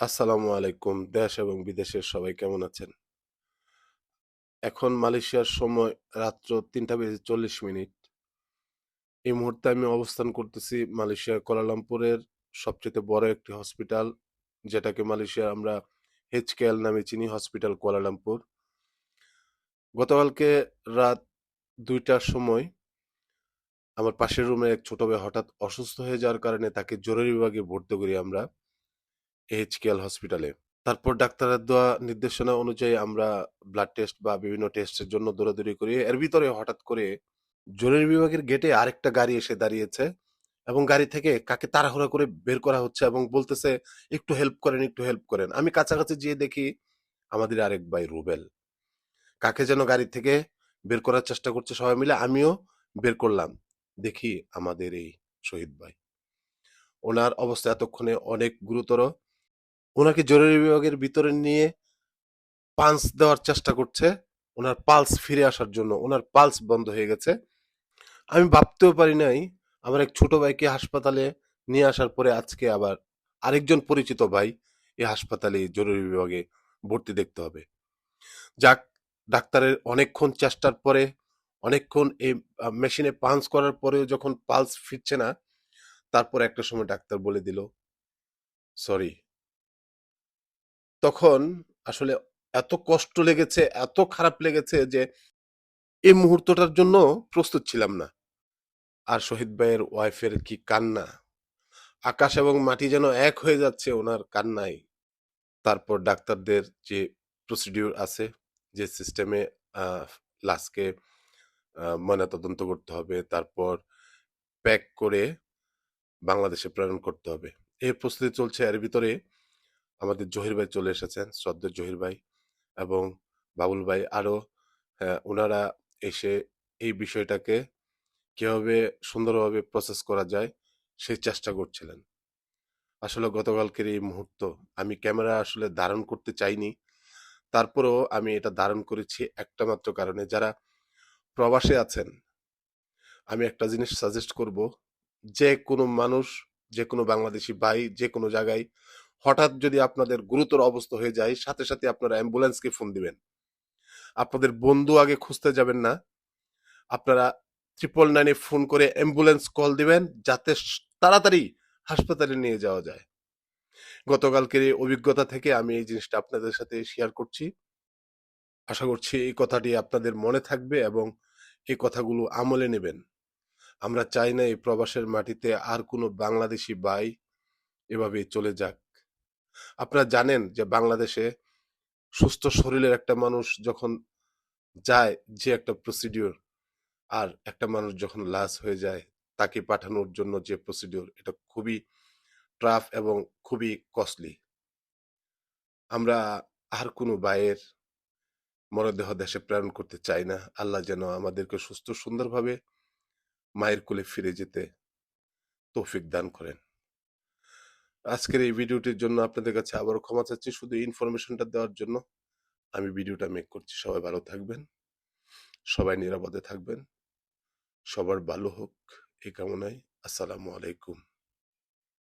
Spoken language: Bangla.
আসসালামু আলাইকুম, দেশ এবং বিদেশের সবাই কেমন আছেন? এখন মালয়েশিয়ার সময় রাত্র তিনটা বেজে চল্লিশ মিনিট। এই মুহূর্তে আমি অবস্থান করতেছি মালয়েশিয়ার কোলালামপুরের সবচেয়ে বড় একটি হসপিটাল, যেটাকে মালয়েশিয়া আমরা এইচকেএল নামে চিনি, হসপিটাল কোয়ালালামপুর। গতকালকে রাত দুইটার সময় আমার পাশের রুমে এক ছোট ভাই হঠাৎ অসুস্থ হয়ে যাওয়ার কারণে তাকে জরুরি বিভাগে ভর্তি করি আমরা। এইচকেএল হসপিটালে তারপর ডাক্তারের দেওয়া নির্দেশনা অনুযায়ী আমরা ব্লাড টেস্ট বা বিভিন্ন টেস্টের জন্য দৌড়াদৌড়ি করি। এর ভিতরে হঠাৎ করে জরুরি বিভাগের গেটে আরেকটা গাড়ি এসে দাঁড়িয়েছে এবং গাড়ি থেকে কাকে তাড়াহুড়া করে বের করা হচ্ছে এবং বলতেছে, একটু হেল্প করেন, একটু হেল্প করেন। আমি কাছাকাছি যেয়ে দেখি আমাদের আরেক ভাই রুবেল। কাকে যেন গাড়ি থেকে বের করার চেষ্টা করছে সবাই মিলে, আমিও বের করলাম। দেখি আমাদের এই শহীদ ভাই। ওনার অবস্থা এতক্ষণে অনেক গুরুতর। ওনাকে জরুরি বিভাগের ভিতরে নিয়ে পালস দেওয়ার চেষ্টা করছে। ওনার পালস ফিরে আসার জন্য, ওনার পালস বন্ধ হয়ে গেছে। আমি ভাবতেও পারি নাই, আমার এক ছোট ভাইকে হাসপাতালে নিয়ে আসার পরে আজকে আবার আরেকজন পরিচিত ভাই এই হাসপাতালে জরুরি বিভাগে ভর্তি দেখতে হবে। যাক, ডাক্তারের অনেকক্ষণ চেষ্টার পরে, অনেকক্ষণ এই মেশিনে পাঞ্চ করার পরেও যখন পালস ফিরছে না, তারপর একটা সময় ডাক্তার বলে দিল সরি তখন আসলে এত কষ্ট লেগেছে, এত খারাপ লেগেছে যে এই মুহূর্তটার জন্য প্রস্তুত ছিলাম না। আর শহীদ ভাইয়ের ওয়াইফের কি কান্না? আকাশ এবং মাটি যেন এক হয়ে যাচ্ছে ওনার কান্নায়। তারপর ডাক্তারদের যে প্রসিডিউর আছে, যে সিস্টেমে লাশকে ময়নাতদন্ত করতে হবে, তারপর প্যাক করে বাংলাদেশে প্রেরণ করতে হবে। এই প্রস্তুতি চলছে এর ভিতরে আমাদের জহির ভাই চলে এসেছেন শ্রদ্ধের জহির ভাই এবং বাবুল ভাই আরও ওনারা এসে এই বিষয়টাকে কীভাবে সুন্দরভাবে প্রসেস করা যায় সেই চেষ্টা করছিলেন। আসলে গতকালকের এই মুহূর্ত আমি ক্যামেরা আসলে ধারণ করতে চাইনি। তারপরেও আমি এটা ধারণ করেছি একটা মাত্র কারণে, যারা প্রবাসে আছেন, আমি একটা জিনিস সাজেস্ট করব, যে কোনো মানুষ, যে কোনো বাংলাদেশি ভাই, যে কোনো জায়গায় হঠাৎ যদি আপনাদের গুরুতর অবস্থা হয়ে যায়, সাথে সাথে আপনারা অ্যাম্বুলেন্সকে ফোন দিবেন। আপনাদের বন্ধু আগে খুঁজতে যাবেন না। আপনারা ট্রিপল নাইনে ফোন করে অ্যাম্বুলেন্স কল দিবেন, যাতে তাড়াতাড়ি হাসপাতালে নিয়ে যাওয়া যায়। গতকালকের এই অভিজ্ঞতা থেকে আমি এই জিনিসটা আপনাদের সাথে শেয়ার করছি। আশা করছি এই কথাটি আপনাদের মনে থাকবে এবং এই কথাগুলো আমলে নেবেন। আমরা চাই না এই প্রবাসের মাটিতে আর কোনো বাংলাদেশি বাই এভাবে চলে যাক। আপনারা জানেন যে বাংলাদেশে সুস্থ শরীরের একটা মানুষ যখন যায় যে একটা প্রসিডিওর আর একটা মানুষ যখন লাশ হয়ে যায়, তাকে পাঠানোর জন্য যে প্রসিডিওর এটা খুবই ট্রাফ এবং খুবই কস্টলি আমরা আর কোনো বায়ের মরদেহ দেশে প্রেরণ করতে চাই না। আল্লাহ যেন আমাদেরকে সুস্থ সুন্দরভাবে মায়ের কোলে ফিরে যেতে তৌফিক দান করেন। আজকের এই ভিডিওটির জন্য আপনাদের কাছে আবারও ক্ষমা চাচ্ছি। শুধু ইনফরমেশনটা দেওয়ার জন্য আমি ভিডিওটা মেক করছি। সবাই ভালো থাকবেন, সবাই নিরাপদে থাকবেন, সবার ভালো হোক এ কামনায় আসসালামু আলাইকুম।